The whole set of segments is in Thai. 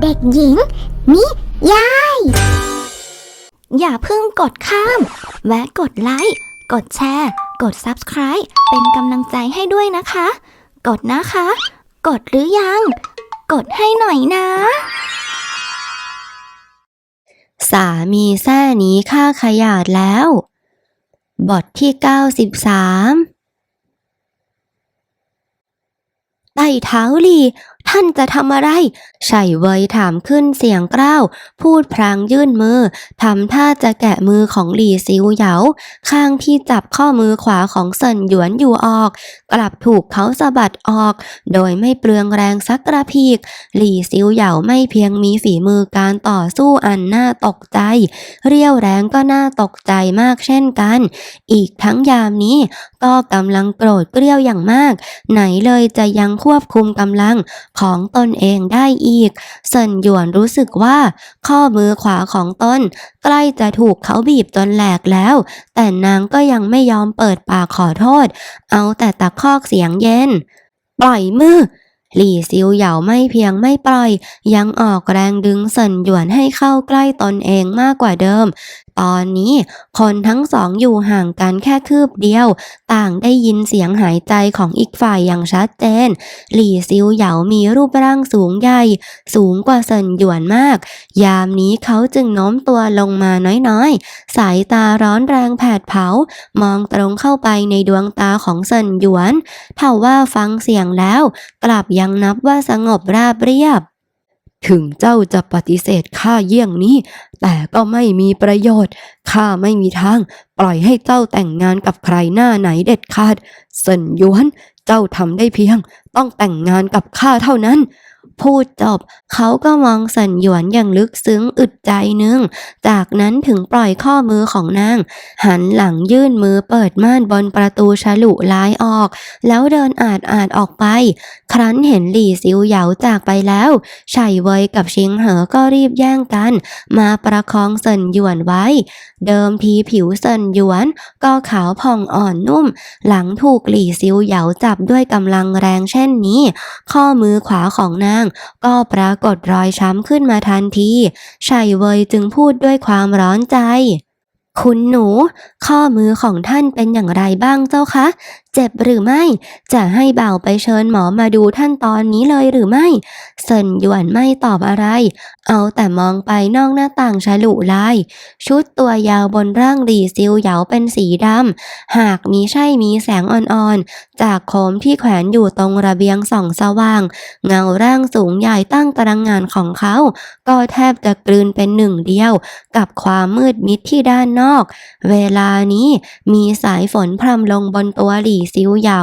เด็กหญิง นิยาย อย่าเพิ่งกดข้าม แวะกดไลค์ กดแชร์ กด Subscribe เป็นกำลังใจให้ด้วยนะคะ กดนะคะ กดหรือยัง กดให้หน่อยนะ สามีแท้หนีฆ่าขยาดแล้ว บทที่ 93ไต่เท้าลี ท่านจะทำอะไรไฉเวยถามขึ้นเสียงกล้าว พูดพลางยื่นมือทำท่าจะแกะมือของหลี่ซิวเหยา ข้างที่จับข้อมือขวาของเซินหยวนอยู่ออก กลับถูกเขาสะบัดออก โดยไม่เปลืองแรงสักกระพีก หลี่ซิวเหยาไม่เพียงมีฝีมือการต่อสู้อันน่าตกใจ เรียวแรงก็น่าตกใจมากเช่นกัน อีกทั้งยามนี้ก็กำลังโกรธเกรี้ยวอย่างมาก ไหนเลยจะยังควบคุมกำลังของตนเองได้อีก เซินหยวนรู้สึกว่า ข้อมือขวาของตน ใกล้จะถูกเขาบีบจนแหลกแล้ว แต่นางก็ยังไม่ยอมเปิดปากขอโทษ เอาแต่ตะคอกเสียงเย็น ปล่อยมือหลี่ซิวเหยาไม่เพียงไม่ปล่อย ยังออกแรงดึงเซินหยวนให้เข้าใกล้ตนเองมากกว่าเดิม ตอนนี้ คนทั้งสองอยู่ห่างกันแค่คืบเดียว ต่างได้ยินเสียงหายใจของอีกฝ่ายอย่างชัดเจน หลี่ซิวเหยามีรูปร่างสูงใหญ่ สูงกว่าเซินหยวนมาก ยามนี้เขาจึงโน้มตัวลงมาน้อยๆ สายตาร้อนแรงแผดเผา มองตรงเข้าไปในดวงตาของเซินหยวนเท่าว่าฟังเสียงแล้ว กลับยังนับว่าสงบราบเรียบ ถึงเจ้าจะปฏิเสธข้าเยี่ยงนี้ แต่ก็ไม่มีประโยชน์ข้าไม่มีทาง ปล่อยให้เจ้าแต่งงานกับใครหน้าไหนเด็ดขาดเซินหยวน เจ้าทำได้เพียง ต้องแต่งงานกับข้าเท่านั้น พูดจบ เขาก็มองสันหยวนอย่างลึกซึ้งอึดใจหนึง จากนั้นถึงปล่อยข้อมือของนาง หันหลังยื่นมือเปิดม่านบนประตูฉลุลายออก แล้วเดินอาดอาดออกไป ครั้นเห็นหลี่ซิวเหยาจากไปแล้วไฉเวยกับชิงเหอก็รีบแย่งกัน มาประคองเซินหยวนไว้ เดิมทีผิวเซินหยวน ก็ขาวผ่องอ่อนนุ่ม หลังถูกหลี่ซิวเหยาจับด้วยกำลังแรงเช่นนี้ ข้อมือขวาของนางก็ปรากฏรอยช้ำขึ้นมาทันทีไฉเวยจึงพูดด้วยความร้อนใจ คุณหนู ข้อมือของท่านเป็นอย่างไรบ้างเจ้าคะ เจ็บหรือไม่ จะให้เบ่าวไปเชิญหมอมาดูท่านตอนนี้เลยหรือไม่เซินหยวนไม่ตอบอะไร เอาแต่มองไปนอกหน้าต่างฉลุลาย ชุดตัวยาวบนร่างหลีซิวเหยาเป็นสีดำ หากมีใช่มีแสงอ่อนๆ จากโคมที่แขวนอยู่ตรงระเบียงส่องสว่าง เงาร่างสูงใหญ่ตั้งตระหงานของเขา ก็แทบจะกลืนเป็นหนึ่งเดียว กับความมืดมิดที่ด้านนอก เวลานี้มีสายฝนพรำลงบนตัวหลี่ซิวเหยา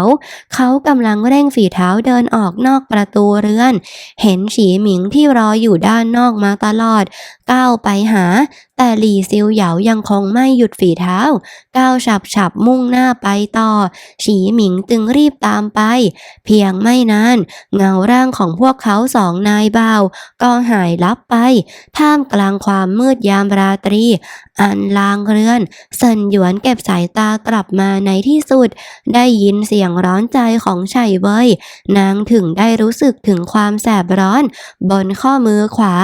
เขากำลังเร่งฝีเท้าเดินออกนอกประตูเรือน เห็นฉีหมิงที่รออยู่ด้านนอกมาตลอด ก้าวไปหา แต่หลี่ซิวเหยายังคงไม่หยุดฝีเท้า ก้าวฉับฉับมุ่งหน้าไปต่อ ฉีหมิงจึงรีบตามไป เพียงไม่นาน เงาร่างของพวกเขาสองนายบ่าวก็หายลับไป ท่ามกลางความมืดยามราตรี อันลางเรือนเซินหยวนเก็บสายตากลับมาในที่สุด ได้ยินเสียงร้อนใจของไฉเว่ยนางถึงได้รู้สึกถึงความแสบร้อน บนข้อมือขวา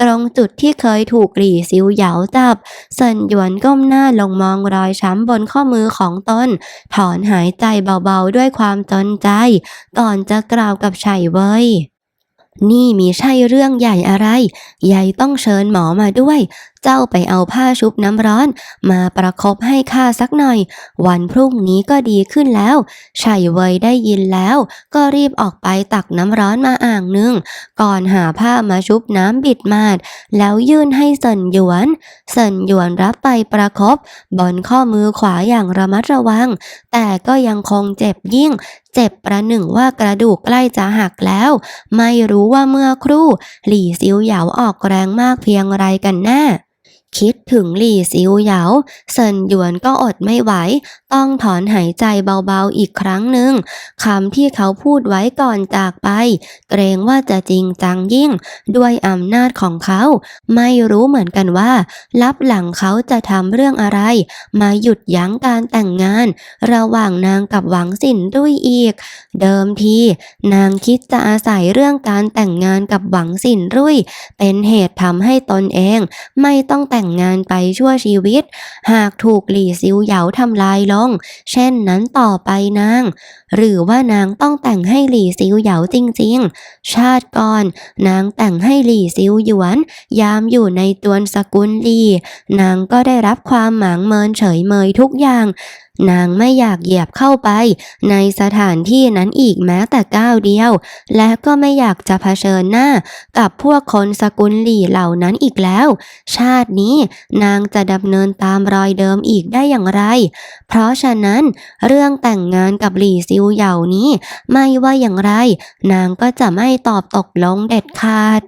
ตรงจุดที่เคยถูกหลี่ซิวเหยาจับเซินหยวนก้มหน้าลงมองรอยช้ำบนข้อมือของตนถอนหายใจเบาๆด้วยความจนใจ ก่อนจะกล่าวกับไฉเว่ยนี่มีใช่เรื่องใหญ่อะไร ยายต้องเชิญหมอมาด้วยเจ้าไปเอาผ้าชุบน้ำร้อน มาประคบให้ข้าสักหน่อย วันพรุ่งนี้ก็ดีขึ้นแล้วไฉเวยได้ยินแล้ว ก็รีบออกไปตักน้ำร้อนมาอ่างหนึง ก่อนหาผ้ามาชุบน้ำบิดมาด แล้วยื่นให้เซินหยวนเซินหยวนรับไปประคบบนข้อมือขวาอย่างระมัดระวัง แต่ก็ยังคงเจ็บยิ่งเจ็บประหนึ่งว่ากระดูกใกล้จะหักแล้ว ไม่รู้ว่าเมื่อครู่ หลี่ซิวเหยาออกแรงมากเพียงไรกันแน่ คิดถึงหลี่ซิวเหยาเซินหยวนก็อดไม่ไหว ต้องถอนหายใจเบาๆอีกครั้งหนึ่งคำที่เขาพูดไว้ก่อนจากไป เกรงว่าจะจริงจังยิ่ง ด้วยอำนาจของเขา ไม่รู้เหมือนกันว่า ลับหลังเขาจะทำเรื่องอะไร มาหยุดยั้งการแต่งงาน ระหว่างนางกับหวังสินด้วยอีก เดิมที นางคิดจะอาศัยเรื่องการแต่งงานกับหวังสินรุ่ยเป็นเหตุทำให้ตนเอง ไม่ต้องแต่แต่งงานไปชั่วชีวิต หากถูกหลี่ซิวเหยาทำลายลง เช่นนั้นต่อไปนาง หรือว่านางต้องแต่งให้หลี่ซิวเหยาจริงๆ ชาติก่อน นางแต่งให้หลี่ซิวหยวน ยามอยู่ในตวนสกุลหลี่ นางก็ได้รับความหมางเมินเฉยเมยทุกอย่าง นางไม่อยากเหยียบเข้าไป ในสถานที่นั้นอีกแม้แต่ก้าวเดียว และก็ไม่อยากจะเผชิญหน้า กับพวกคนสกุลหลี่เหล่านั้นอีกแล้ว ชาตินี้นางจะดำเนินตามรอยเดิมอีกได้อย่างไร เพราะฉะนั้น เรื่องแต่งงานกับหลี่ซิวเหย่านี้ ไม่ว่าอย่างไร นางก็จะไม่ตอบตกลงเด็ดขาด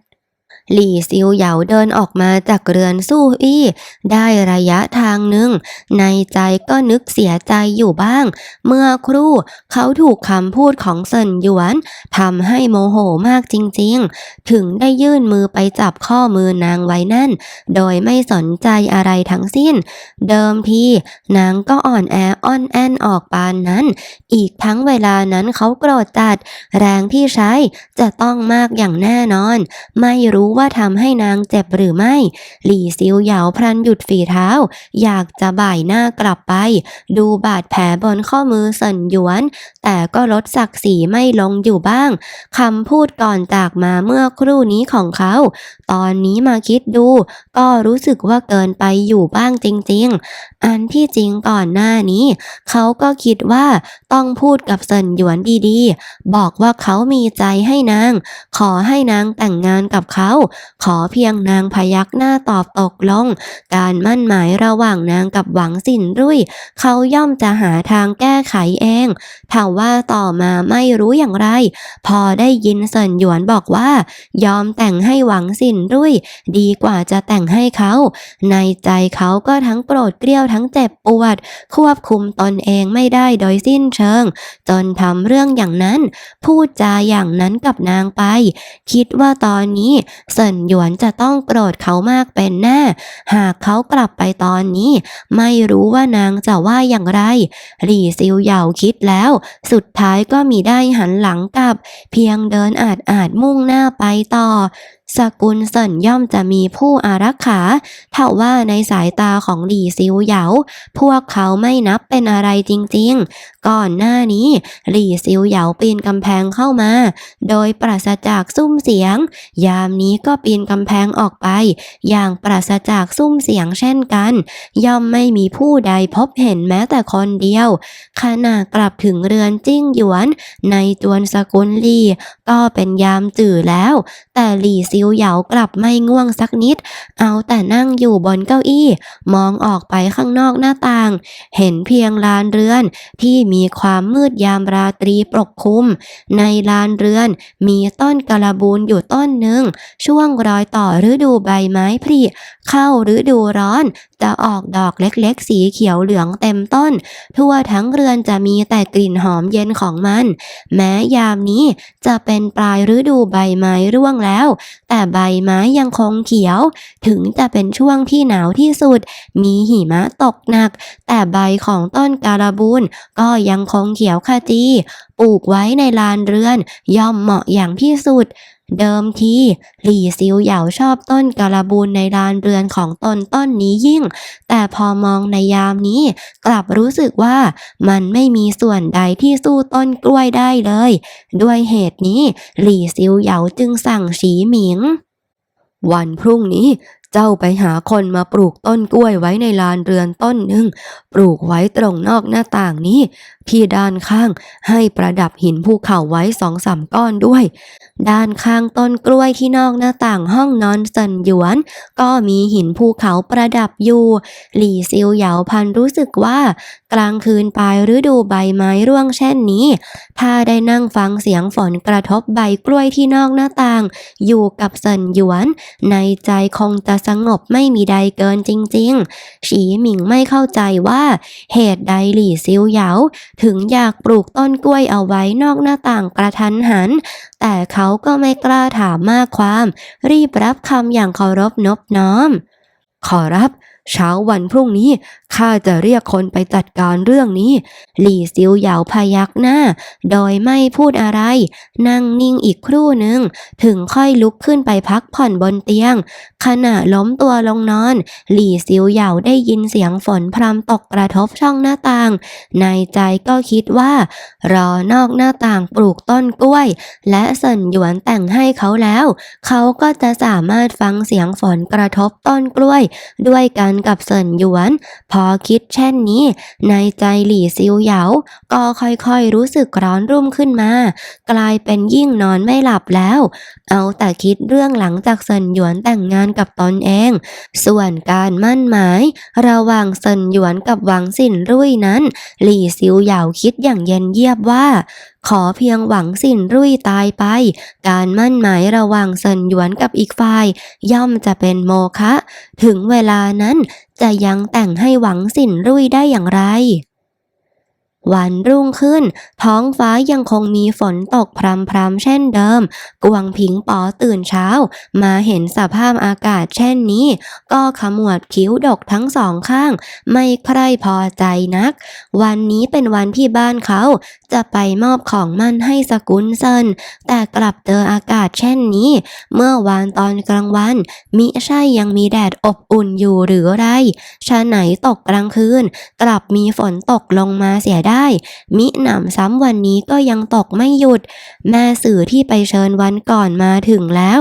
หลี่ซิวเหยาเดินออกมาจากเรือนสู้อี้ได้ระยะทางหนึ่ง ในใจก็นึกเสียใจอยู่บ้าง เมื่อครู่เขาถูกคำพูดของเซินหยวนทำให้โมโหมากจริงๆ ถึงได้ยื่นมือไปจับข้อมือนางไว้แน่น โดยไม่สนใจอะไรทั้งสิ้น เดิมทีนางก็อ่อนแออ่อนแอนออกปานนั้น อีกทั้งเวลานั้นเขาโกรธจัด แรงที่ใช้จะต้องมากอย่างแน่นอน ไม่รู้ว่า่าทำให้นางเจ็บหรือไม่ หลี่ซิวเหยาพลันหยุดฝีเท้า อยากจะบ่ายหน้ากลับไป ดูบาดแผลบนข้อมือเซินหยวน แต่ก็ลดศักดิ์ศรีไม่ลงอยู่บ้างคำพูดก่อนจากมาเมื่อครู่นี้ของเขา ตอนนี้มาคิดดู ก็รู้สึกว่าเกินไปอยู่บ้างจริง ๆ อันที่จริงก่อนหน้านี้ เขาก็คิดว่าต้องพูดกับเซินหยวนดีๆ บอกว่าเขามีใจให้นาง ขอให้นางแต่งงานกับเขาขอเพียงนางพยักหน้าตอบตกลง การมั่นหมายระหว่างนางกับหวังสินรุ่ย เขาย่อมจะหาทางแก้ไขเองถามว่าต่อมาไม่รู้อย่างไร พอได้ยินเซินหยวนบอกว่า ยอมแต่งให้หวังสินรุ่ย ดีกว่าจะแต่งให้เขา ในใจเขาก็ทั้งโกรธเกรี้ยวทั้งเจ็บปวด ควบคุมตนเองไม่ได้โดยสิ้นเชิง จนทำเรื่องอย่างนั้น พูดจาอย่างนั้นกับนางไป คิดว่าตอนนี้เนหยวนจะต้องโกรธเขามากเป็นแน่ หากเขากลับไปตอนนี้ ไม่รู้ว่านางจะว่าอย่างไร หลี่ซิวเหยาคิดแล้ว สุดท้ายก็มีได้หันหลังกลับ เพียงเดินอาจอาจมุ่งหน้าไปต่อ สกุลเซินย่อมจะมีผู้อารักขาเท่าว่าในสายตาของหลี่ซิวเหยา พวกเขาไม่นับเป็นอะไรจริงๆ ก่อนหน้านี้ หลี่ซิวเหยาปีนกำแพงเข้ามา โดยปราศจากซุ้มเสียง ยามนี้ก็ปีนกำแพงออกไป อย่างปราศจากซุ้มเสียงเช่นกัน ย่อมไม่มีผู้ใดพบเห็นแม้แต่คนเดียว ขณะกลับถึงเรือนจิ้งหยวน ในจวนสกุลลี่ก็เป็นยามจื่อแล้ว แต่หลี่ซิวเหยากลับไม่ง่วงสักนิด เอาแต่นั่งอยู่บนเก้าอี้ มองออกไปข้างนอกหน้าต่าง เห็นเพียงลานเรือนที่มีความมืดยามราตรีปกคลุม ในลานเรือนมีต้นกระบูนอยู่ต้นหนึ่ง ช่วงรอยต่อฤดูใบไม้ผลิเข้าฤดูร้อน จะออกดอกเล็กๆ สีเขียวเหลืองเต็มต้น ทั่วทั้งเรือนจะมีแต่กลิ่นหอมเย็นของมัน แม้ยามนี้จะเป็นปลายฤดูใบไม้ร่วงแล้วแต่ใบไม้ยังคงเขียว ถึงจะเป็นช่วงที่หนาวที่สุด มีหิมะตกหนัก แต่ใบของต้นการาบูนก็ยังคงเขียวขจี ปลูกไว้ในลานเรือน ย่อมเหมาะอย่างที่สุด เดิมทีหลี่ซิวเหยาชอบต้นกราบูนในลานเรือนของตนต้นนี้ยิ่ง แต่พอมองในยามนี้ กลับรู้สึกว่ามันไม่มีส่วนใดที่สู้ต้นกล้วยได้เลย ด้วยเหตุนี้ หลี่ซิวเหยาจึงสั่งฉีหมิงวันพรุ่งนี้ เจ้าไปหาคนมาปลูกต้นกล้วยไว้ในลานเรือนต้นหนึ่ง ปลูกไว้ตรงนอกหน้าต่างนี้ ที่ด้านข้างให้ประดับหินภูเขาไว้สองสามก้อนด้วย ด้านข้างต้นกล้วยที่นอกหน้าต่างห้องนอนเซินหยวน ก็มีหินภูเขาประดับอยู่ หลี่ซิวเหยาพันรู้สึกว่า กลางคืนปลายฤดูใบไม้ร่วงเช่นนี้ ถ้าได้นั่งฟังเสียงฝนกระทบใบกล้วยที่นอกหน้าต่าง อยู่กับเซินหยวน ในใจคงจะสงบไม่มีใดเกินจริง ๆ ฉีหมิงไม่เข้าใจว่าเหตุใดหลี่ซิวเหยาถึงอยากปลูกต้นกล้วยเอาไว้นอกหน้าต่างกระทันหัน แต่เขาก็ไม่กล้าถามมากความ รีบรับคำอย่างเคารพนบน้อม ขอรับ เช้าวันพรุ่งนี้ข้าจะเรียกคนไปจัดการเรื่องนี้ หลี่ซิวเหยาพยักหน้า โดยไม่พูดอะไร นั่งนิ่งอีกครู่หนึ่ง ถึงค่อยลุกขึ้นไปพักผ่อนบนเตียง ขณะล้มตัวลงนอน หลี่ซิวเหยาได้ยินเสียงฝนพรำตกกระทบช่องหน้าต่าง ในใจก็คิดว่า รอนอกหน้าต่างปลูกต้นกล้วย และเสินหยวนแต่งให้เขาแล้ว เขาก็จะสามารถฟังเสียงฝนกระทบต้นกล้วย ด้วยกันกับเสินหยวน พอคิดเช่นนี้ ในใจหลี่ซิวเหยา ก็ค่อยๆรู้สึกร้อนรุ่มขึ้นมา กลายเป็นยิ่งนอนไม่หลับแล้ว เอาแต่คิดเรื่องหลังจากเซินหยวนแต่งงานกับตนเอง ส่วนการมั่นหมาย ระหว่างเซินหยวนกับหวังสินรุ่ยนั้น หลี่ซิวเหยาคิดอย่างเย็นเยียบว่าขอเพียงหวังสินรุ่ยตายไป การมั่นหมายระหว่างเซินหยวนกับอีกฝ่าย ย่อมจะเป็นโมฆะถึงเวลานั้นจะยังแต่งให้หวังสินรุ่ยได้อย่างไร วันรุ่งขึ้น ท้องฟ้ายังคงมีฝนตกพรำๆเช่นเดิม กวางผิงป๋อตื่นเช้า มาเห็นสภาพอากาศเช่นนี้ ก็ขมวดคิ้วดกทั้งสองข้าง ไม่ใคร่พอใจนัก วันนี้เป็นวันที่บ้านเขา จะไปมอบของมั่นให้สกุลเซินแต่กลับเจออากาศเช่นนี้ เมื่อวานตอนกลางวัน มิใช่ยังมีแดดอบอุ่นอยู่หรือไรชาไหนตกกลางคืน กลับมีฝนตกลงมาเสียได้มิหนำซ้ำวันนี้ก็ยังตกไม่หยุด แม่สื่อที่ไปเชิญวันก่อนมาถึงแล้ว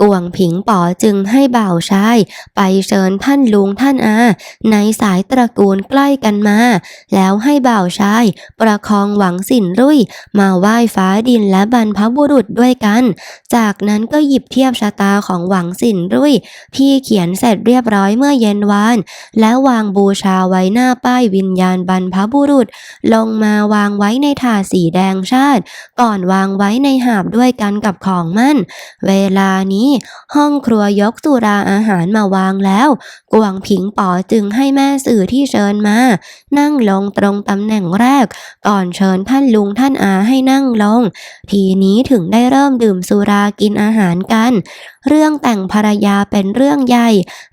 กวงผิงป๋อจึงให้บ่าวชาย ไปเชิญท่านลุงท่านอา ในสายตระกูลใกล้กันมา แล้วให้บ่าวชาย ประคองหวังสินรุ่ย มาไหว้ฟ้าดินและบรรพบุรุษด้วยกัน จากนั้นก็หยิบเทียบชะตาของหวังสินรุ่ย ที่เขียนเสร็จเรียบร้อยเมื่อเย็นวาน แล้ววางบูชาไว้หน้าป้ายวิญญาณบรรพบุรุษ ลงมาวางไว้ในถาดสีแดงชาติ ก่อนวางไว้ในหาบด้วยกันกับของมั่น เวลานี้นี้ห้องครัวยกสุราอาหารมาวางแล้ว กวางผิงป๋อจึงให้แม่สื่อที่เชิญมา นั่งลงตรงตำแหน่งแรก ก่อนเชิญท่านลุงท่านอาให้นั่งลง ทีนี้ถึงได้เริ่มดื่มสุรากินอาหารกัน เรื่องแต่งภรรยาเป็นเรื่องใหญ่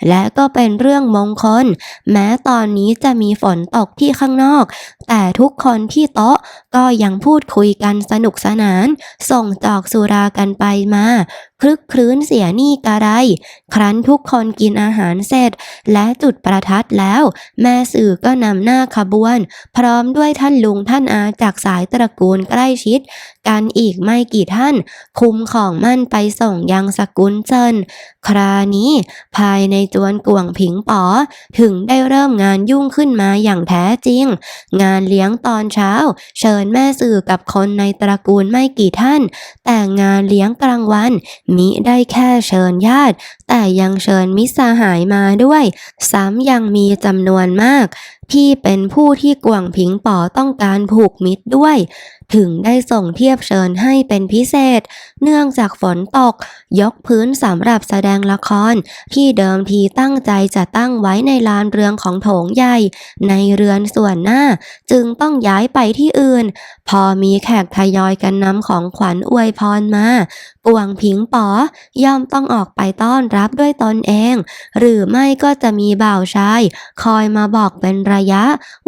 และก็เป็นเรื่องมงคล แม้ตอนนี้จะมีฝนตกที่ข้างนอก แต่ทุกคนที่โต๊ะก็ยังพูดคุยกันสนุกสนาน ส่งจอกสุรากันไปมา คลึกคลื้นเสียหนี่กระไร ครั้นทุกคนกินอาหารเสร็จ และจุดประทัดแล้ว แม่สื่อก็นำหน้าขบวน พร้อมด้วยท่านลุงท่านอาจากสายตระกูลใกล้ชิด กันอีกไม่กี่ท่าน คุมของมั่นไปส่งยังสกุลเจินครานี้ ภายในจวนกวงผิงป๋อ ถึงได้เริ่มงานยุ่งขึ้นมาอย่างแท้จริง งานเลี้ยงตอนเช้า เชิญแม่สื่อกับคนในตระกูลไม่กี่ท่าน แต่งานเลี้ยงกลางวันมิได้แค่เชิญญาติ แต่ยังเชิญมิตรสหายมาด้วย ซ้ำยังมีจำนวนมากที่เป็นผู้ที่กวางผิงป๋อต้องการผูกมิตรด้วย ถึงได้ส่งเทียบเชิญให้เป็นพิเศษ เนื่องจากฝนตก ยกพื้นสำหรับแสดงละคร ที่เดิมทีตั้งใจจะตั้งไว้ในลานเรืองของโถงใหญ่ ในเรือนส่วนหน้า จึงต้องย้ายไปที่อื่น พอมีแขกทยอยกันนำของขวัญอวยพรมากวางผิงป๋อย่อมต้องออกไปต้อนรับด้วยตนเอง หรือไม่ก็จะมีบ่าวชาย คอยมาบอกเป็นระยะ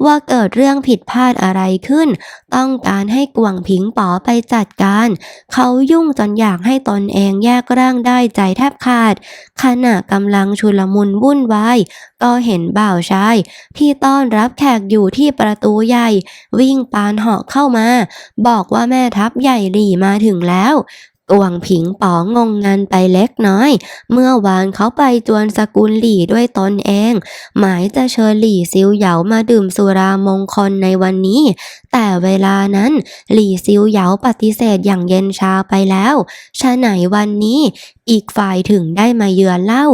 ว่าเกิดเรื่องผิดพลาดอะไรขึ้น ต้องการให้กวางผิงป๋อไปจัดการ เขายุ่งจนอยากให้ตนเองแยกร่างได้ใจแทบขาด ขณะกำลังชุลมุนวุ่นวายก็เห็นบ่าวชาย ที่ต้อนรับแขกอยู่ที่ประตูใหญ่ วิ่งปานเหาะเข้ามา บอกว่าแม่ทัพใหญ่หลี่มาถึงแล้ว กวางผิงป๋องงงันไปเล็กน้อย เมื่อวานเขาไปจวนสกุลหลี่ด้วยตนเอง หมายจะเชิญหลี่ซิวเหยามาดื่มสุรามงคลในวันนี้ แต่เวลานั้นหลี่ซิวเหยาปฏิเสธอย่างเย็นชาไปแล้วชะไหนวันนี้ อีกฝ่ายถึงได้มาเยือนเล่า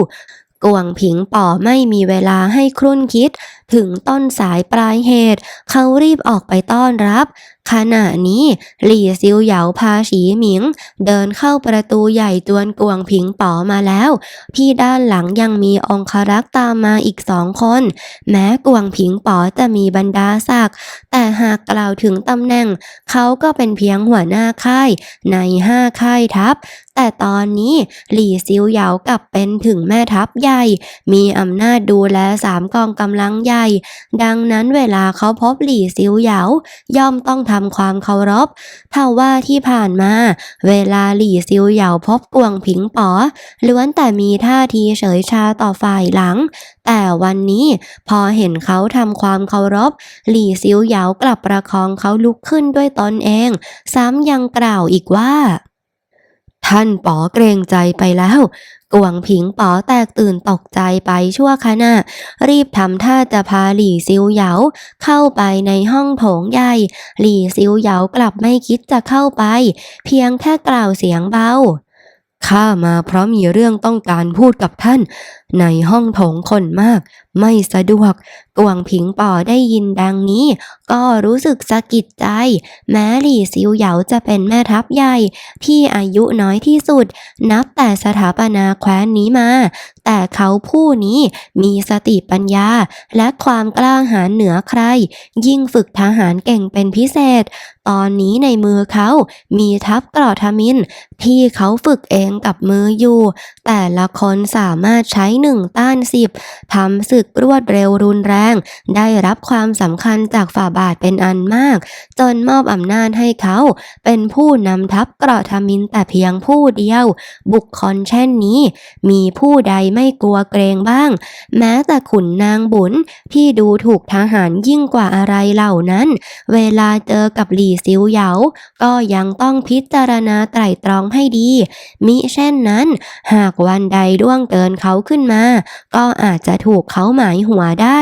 กวางผิงป๋อไม่มีเวลาให้ครุ่นคิด ถึงต้นสายปลายเหตุ เขารีบออกไปต้อนรับ ขณะนี้หลี่ซิวเหยาพาฉีหมิง เดินเข้าประตูใหญ่จวนกวงผิงป๋อมาแล้ว ที่ด้านหลังยังมีองครักษ์ตามมาอีกสองคน แม้กวงผิงป๋อจะมีบรรดาศักดิ์แต่หากกล่าวถึงตำแหน่ง เขาก็เป็นเพียงหัวหน้าค่าย ในห้าค่ายทัพแต่ตอนนี้หลี่ซิวเหยากลับเป็นถึงแม่ทัพใหญ่ มีอำนาจดูแลสามกองกำลังใหญ่ ดังนั้นเวลาเขาพบหลี่ซิวเหยาย่อมต้องทำความเคารพถ้าว่าที่ผ่านมา เวลาหลี่ซิวเหยาพบกวงผิงป๋อล้วนแต่มีท่าทีเฉยชาต่อฝ่ายหลัง แต่วันนี้พอเห็นเขาทำความเคารพ หลี่ซิวเหยากลับประคองเขาลุกขึ้นด้วยตนเอง ซ้ำยังกล่าวอีกว่าท่านป๋อเกรงใจไปแล้ว กวงผิงป๋อแตกตื่นตกใจไปชั่วขณะ รีบทำท่าจะพาหลี่ซิวเหยาเข้าไปในห้องโถงใหญ่ หลี่ซิวเหยากลับไม่คิดจะเข้าไป เพียงแค่กล่าวเสียงเบาข้ามาเพราะมีเรื่องต้องการพูดกับท่าน ในห้องโถงคนมาก ไม่สะดวก กวงผิงป่อได้ยินดังนี้ ก็รู้สึกสะกิดใจ แม้หลี่ซิวเหยาจะเป็นแม่ทัพใหญ่ ที่อายุน้อยที่สุด นับแต่สถาปนาแคว้นนี้มา แต่เขาผู้นี้มีสติปัญญา และความกล้าหาญเหนือใคร ยิ่งฝึกทหารเก่งเป็นพิเศษ ตอนนี้ในมือเขามีทัพกรอทมินที่เขาฝึกเองกับมืออยู่ แต่ละคนสามารถใช้หนึ่งต้านสิบทำศึกรวดเร็วรุนแรง ได้รับความสำคัญจากฝ่าบาทเป็นอันมาก จนมอบอำนาจให้เขา เป็นผู้นำทัพกรอทมินแต่เพียงผู้เดียว บุคคลเช่นนี้ มีผู้ใดไม่กลัวเกรงบ้าง แม้แต่ขุนนางบุญที่ดูถูกทหารยิ่งกว่าอะไรเหล่านั้น เวลาเจอกับหลี่ซิวเหยา ก็ยังต้องพิจารณาไตร่ตรองให้ดี มิเช่นนั้น หากวันใดล่วงเกินเขาขึ้นมา ก็อาจจะถูกเขาหมายหัวได้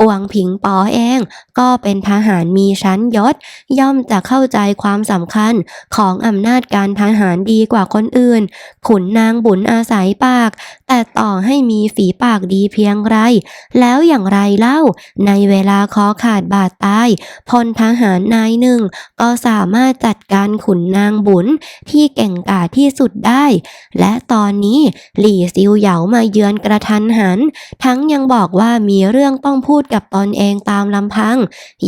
กวงผิงปอเอง ก็เป็นทหารมีชั้นยศ ย่อมจะเข้าใจความสำคัญของอำนาจการทหารดีกว่าคนอื่น ขุนนางบุญอาศัยปาก แต่ต่อให้มีฝีปากดีเพียงไร แล้วอย่างไรเล่า ในเวลาคอขาดบาดตายพลทหารนายหนึ่ง ก็สามารถจัดการขุนนางบุญที่เก่งกาจที่สุดได้ และตอนนี้หลี่ซิวเหยามาเยือนกระทันหัน ทั้งยังบอกว่ามีเรื่องต้องพูดกับตนเองตามลำพัง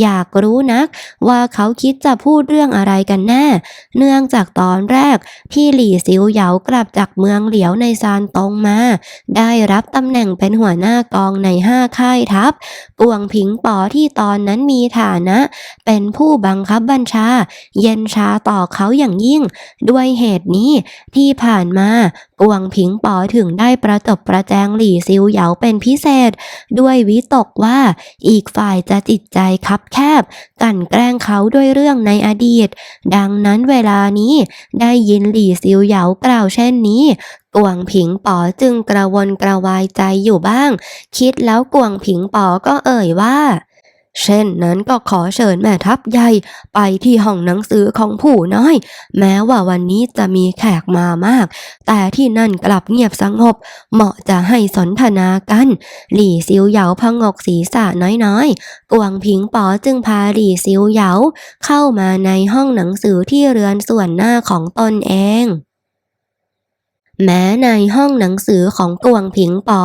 อยากรู้นักว่าเขาคิดจะพูดเรื่องอะไรกันแน่ เนื่องจากตอนแรกที่หลี่ซิวเหยากลับจากเมืองเหลียวในซานตงมา ได้รับตำแหน่งเป็นหัวหน้ากองในห้าค่ายทัพกวงผิงป๋อที่ตอนนั้นมีฐานะ เป็นผู้บังคับบัญชา เย็นชาต่อเขาอย่างยิ่ง ด้วยเหตุนี้ที่ผ่านมา กวงผิงป๋อถึงได้ประจบประแจงหลี่ซิวเหยาเป็นพิเศษ ด้วยวิตกว่าอีกฝ่ายจะจิตใจคับแคบ กั่นแกล้งเขาด้วยเรื่องในอดีต ดังนั้นเวลานี้ได้ยินหลี่ซิวเหยากล่าวเช่นนี้กวงผิงป๋อจึงกระวนกระวายใจอยู่บ้าง คิดแล้วกวงผิงป๋อก็เอ่ยว่า เช่นนั้นก็ขอเชิญแม่ทัพใหญ่ไปที่ห้องหนังสือของผู้น้อย แม้ว่าวันนี้จะมีแขกมามาก แต่ที่นั่นกลับเงียบสงบ เหมาะจะให้สนทนากัน หลี่ซิวเหยาพงกศีรษะน้อยๆ กวงผิงป๋อจึงพาหลี่ซิวเหยาเข้ามาในห้องหนังสือที่เรือนส่วนหน้าของตนเอง แม้ในห้องหนังสือของกวงผิงป๋อ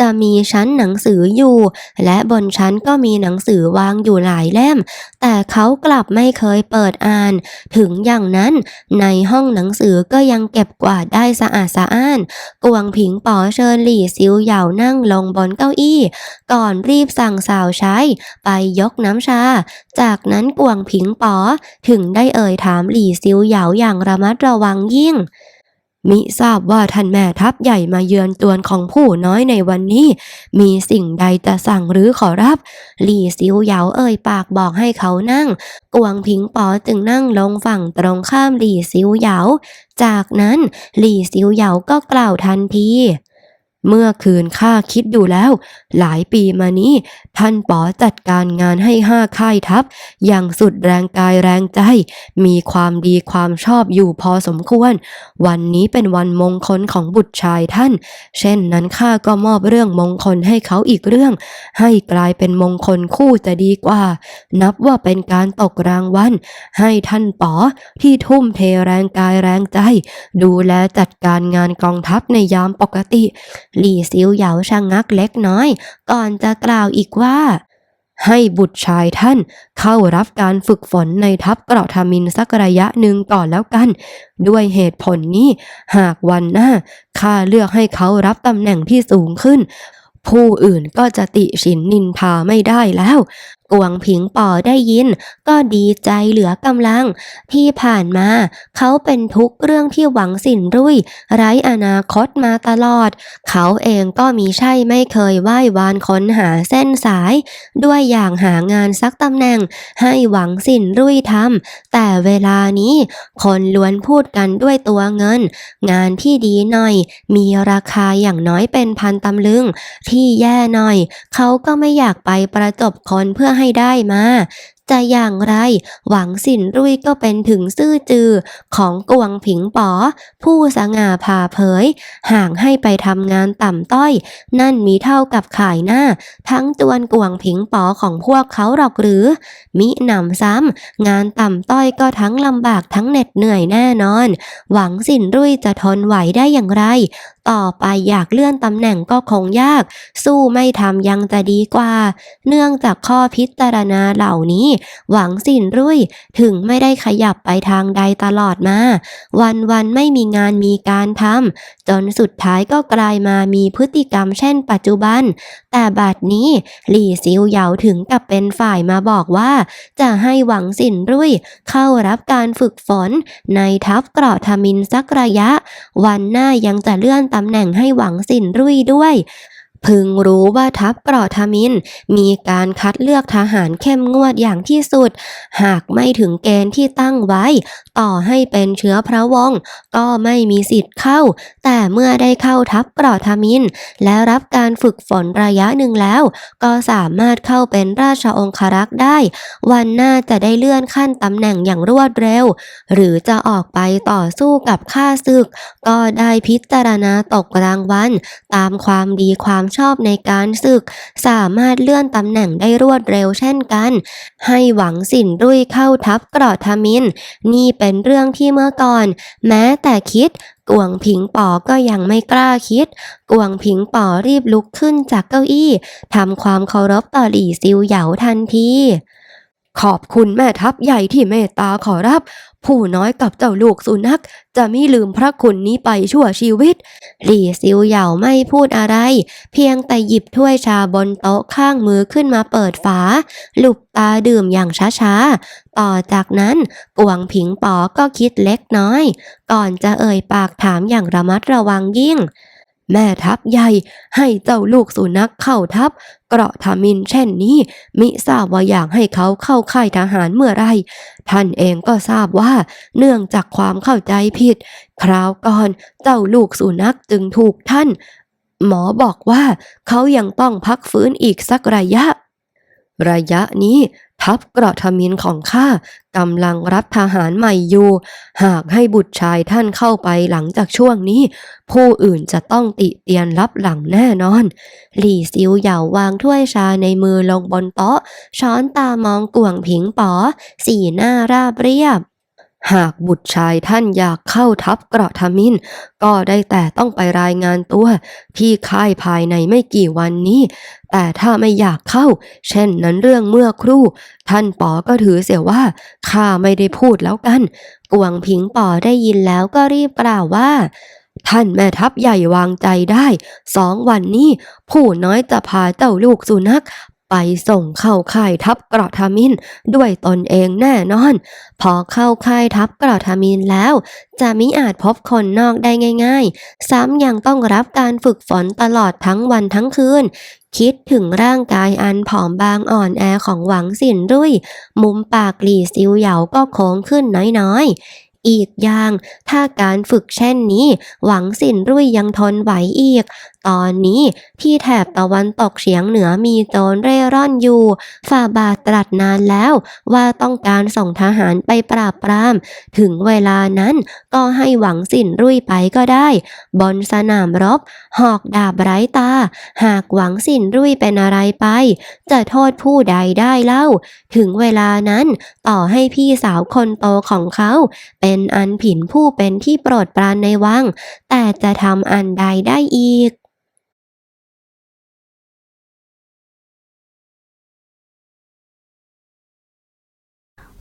จะมีชั้นหนังสืออยู่ และบนชั้นก็มีหนังสือวางอยู่หลายเล่ม แต่เขากลับไม่เคยเปิดอ่าน ถึงอย่างนั้นในห้องหนังสือก็ยังเก็บกวาดได้สะอาดสะอ้าน กวงผิงป๋อเชิญหลี่ซิวเหยานั่งลงบนเก้าอี้ ก่อนรีบสั่งสาวใช้ ไปยกน้ำชา จากนั้นกวงผิงป๋อถึงได้เอ่ยถามหลี่ซิวเหยาอย่างระมัดระวังยิ่ง มิทราบว่าท่านแม่ทัพใหญ่มาเยือนตวนของผู้น้อยในวันนี้ มีสิ่งใดจะสั่งหรือขอรับ หลี่ซิวเหยาเอ่ยปากบอกให้เขานั่ง กวงพิงปอจึงนั่งลงฝั่งตรงข้ามหลี่ซิวเหยา จากนั้นหลี่ซิวเหยาก็กล่าวทันที เมื่อคืนข้าคิดดูแล้ว หลายปีมานี้ ท่านป๋อจัดการงานให้ห้าค่ายทัพ อย่างสุดแรงกายแรงใจ มีความดีความชอบอยู่พอสมควร วันนี้เป็นวันมงคลของบุตรชายท่าน เช่นนั้นข้าก็มอบเรื่องมงคลให้เขาอีกเรื่อง ให้กลายเป็นมงคลคู่จะดีกว่า นับว่าเป็นการตกรางวัลให้ท่านป๋อที่ทุ่มเทแรงกายแรงใจ ดูแลจัดการงานกองทัพในยามปกติหลี่ซิวเหยาชะงงักเล็กน้อย ก่อนจะกล่าวอีกว่า ให้บุตรชายท่านเข้ารับการฝึกฝนในทัพเกราะทามินสักระยะหนึ่งก่อนแล้วกัน ด้วยเหตุผลนี้ หากวันหน้าข้าเลือกให้เขารับตำแหน่งที่สูงขึ้นผู้อื่นก็จะติฉินนินทาไม่ได้แล้ว กวงผิงป่อได้ยิน ก็ดีใจเหลือกำลัง ที่ผ่านมา เขาเป็นทุกเรื่องที่หวังสินรุ่ย ไร้อนาคตมาตลอด เขาเองก็มีใช่ไม่เคยไหว้วานค้นหาเส้นสาย ด้วยอย่างหางานสักตำแหน่ง ให้หวังสินรุ่ยทำแต่เวลานี้ คนล้วนพูดกันด้วยตัวเงิน งานที่ดีหน่อย มีราคาอย่างน้อยเป็นพันตำลึง ที่แย่หน่อย เขาก็ไม่อยากไปประจบคนเพื่อใให้ได้มา จะอย่างไร หวังสินรุ่ยก็เป็นถึงซื่อจือของกวงผิงป๋อ ผู้สง่าผ่าเผย ห่างให้ไปทำงานต่ำต้อย นั่นมีเท่ากับขายหน้า ทั้งจวนกวงผิงป๋อของพวกเขาหรอกหรือ มิหนำซ้ำงานต่ำต้อยก็ทั้งลำบากทั้งเหน็ดเหนื่อยแน่นอน หวังสินรุ่ยจะทนไหวได้อย่างไร ต่อไปอยากเลื่อนตำแหน่งก็คงยาก สู้ไม่ทำยังจะดีกว่า เนื่องจากข้อพิจารณาเหล่านี้หวังสินรุ่ยถึงไม่ได้ขยับไปทางใดตลอดมา วันวันๆไม่มีงานมีการทำจนสุดท้ายก็กลายมามีพฤติกรรมเช่นปัจจุบัน แต่บัดนี้หลี่ซิวเหยาถึงกับเป็นฝ่ายมาบอกว่า จะให้หวังสินรุ่ยเข้ารับการฝึกฝน ในทัพเกราะทมินสักระยะ วันหน้ายังจะเลื่อนตำแหน่งให้หวังสินรุ่ยด้วย พึงรู้ว่าทัพกราะทมินมีการคัดเลือกทหารเข้มงวดอย่างที่สุด หากไม่ถึงเกณฑ์ที่ตั้งไว้ ต่อให้เป็นเชื้อพระวงศ์ก็ไม่มีสิทธิ์เข้า แต่เมื่อได้เข้าทัพกราะทมิน และรับการฝึกฝนระยะหนึ่งแล้ว ก็สามารถเข้าเป็นราชองครักษ์ได้ วันหน้าจะได้เลื่อนขั้นตำแหน่งอย่างรวดเร็ว หรือจะออกไปต่อสู้กับข้าศึก ก็ได้พิจารณาตกรางวัลตามความดีความชอบในการศึก สามารถเลื่อนตำแหน่งได้รวดเร็วเช่นกัน ให้หวังสินรุ่ยเข้าทัพเกราะทมิน นี่เป็นเรื่องที่เมื่อก่อน แม้แต่คิดกวงผิงป๋อก็ยังไม่กล้าคิด กวงผิงป๋อรีบลุกขึ้นจากเก้าอี้ทำความเคารพต่อหลี่ซิวเหยาทันทีขอบคุณแม่ทัพใหญ่ที่เมตตาขอรับ ผู้น้อยกับเจ้าลูกสุนัข จะไม่ลืมพระคุณนี้ไปชั่วชีวิต หลี่ซิวเหยาไม่พูดอะไร เพียงแต่หยิบถ้วยชาบนโต๊ะข้างมือขึ้นมาเปิดฝา หลุบตาดื่มอย่างช้าๆ ต่อจากนั้นกวงผิงป๋อก็คิดเล็กน้อย ก่อนจะเอ่ยปากถามอย่างระมัดระวังยิ่ง แม่ทัพใหญ่ ให้เจ้าลูกสุนัขเข้าทัพ เกราะทามินเช่นนี้ มิทราบว่าอยากให้เขาเข้าค่ายทหารเมื่อไร ท่านเองก็ทราบว่า เนื่องจากความเข้าใจผิด คราวก่อนเจ้าลูกสุนัขจึงถูกท่าน หมอบอกว่าเขายังต้องพักฟื้นอีกสักระยะ ระยะนี้ทัพเกราะมินของข้ากำลังรับทหารใหม่อยู่ หากให้บุตรชายท่านเข้าไปหลังจากช่วงนี้ ผู้อื่นจะต้องติเตียนรับหลังแน่นอน หลี่ซิวเหยาวางถ้วยชาในมือลงบนโต๊ะ ช้อนตามองกวงผิงป๋อ สีหน้าราบเรียบ หากบุตรชายท่านอยากเข้าทัพเกราะทมินก็ได้แต่ต้องไปรายงานตัว ที่ค่ายภายในไม่กี่วันนี้ แต่ถ้าไม่อยากเข้า เช่นนั้นเรื่องเมื่อครู่ ท่านป๋อก็ถือเสียว่าข้าไม่ได้พูดแล้วกันกวงผิงป๋อได้ยินแล้วก็รีบกล่าวว่าท่านแม่ทัพใหญ่วางใจได้ สองวันนี้ ผู้น้อยจะพาเจ้าลูกสุนัข ไปส่งเข้าค่ายทัพกระทามินด้วยตนเองแน่นอน พอเข้าค่ายทัพกระทามินแล้ว จะมิอาจพบคนนอกได้ง่ายๆ ซ้ำยังต้องรับการฝึกฝนตลอดทั้งวันทั้งคืน คิดถึงร่างกายอันผอมบางอ่อนแอของหวังสินรุ่ย มุมปากหลีซิวเหยาก็โค้งขึ้นน้อยๆอีกอย่าง ถ้าการฝึกเช่นนี้ หวังสินรุ่ยยังทนไหวอีกตอนนี้ที่แถบตะวันตกเฉียงเหนือมีโจรเร่ร่อนอยู่ ฝ่าบาทตรัสนานแล้ว ว่าต้องการส่งทหารไปปราบปราม ถึงเวลานั้นก็ให้หวังสินรุ่ยไปก็ได้ บนสนามรบ หอกดาบไร้ตา หากหวังสินรุ่ยเป็นอะไรไป จะโทษผู้ใดได้เล่า ถึงเวลานั้นต่อให้พี่สาวคนโตของเขา เป็นอันผินผู้เป็นที่โปรดปรานในวัง แต่จะทำอันใดได้อีก